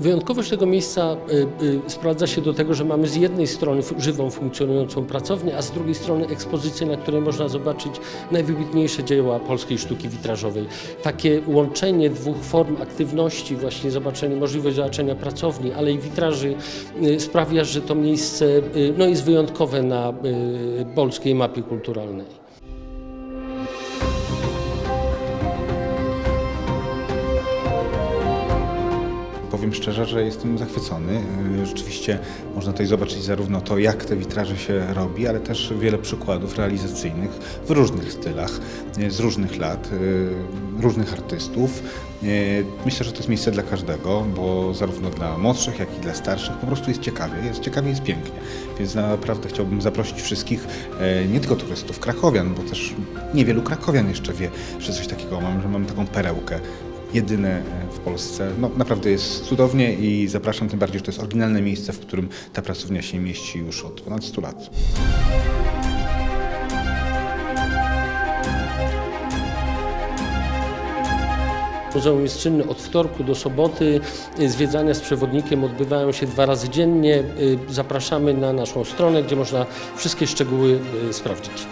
Wyjątkowość tego miejsca y, y, sprowadza się do tego, że mamy z jednej strony żywą, funkcjonującą pracownię, a z drugiej strony ekspozycję, na której można zobaczyć najwybitniejsze dzieła polskiej sztuki witrażowej. Takie łączenie dwóch form aktywności, właśnie zobaczenie, możliwość zobaczenia pracowni, ale i witraży y, sprawia, że to miejsce no, jest wyjątkowe na polskiej mapie kulturalnej. Powiem szczerze, że jestem zachwycony. Yy, Rzeczywiście można tutaj zobaczyć zarówno to, jak te witraże się robi, ale też wiele przykładów realizacyjnych w różnych stylach, yy, z różnych lat, yy, różnych artystów. Myślę, że to jest miejsce dla każdego, bo zarówno dla młodszych, jak i dla starszych po prostu jest ciekawie, jest ciekawie, jest pięknie. Więc naprawdę chciałbym zaprosić wszystkich, nie tylko turystów, krakowian, bo też niewielu krakowian jeszcze wie, że coś takiego mamy, że mamy taką perełkę jedyne w Polsce. No, naprawdę jest cudownie i zapraszam tym bardziej, że to jest oryginalne miejsce, w którym ta pracownia się mieści już od ponad 100 lat. Muzeum jest czynne od wtorku do soboty. Zwiedzania z przewodnikiem odbywają się dwa razy dziennie. Zapraszamy na naszą stronę, gdzie można wszystkie szczegóły y, sprawdzić.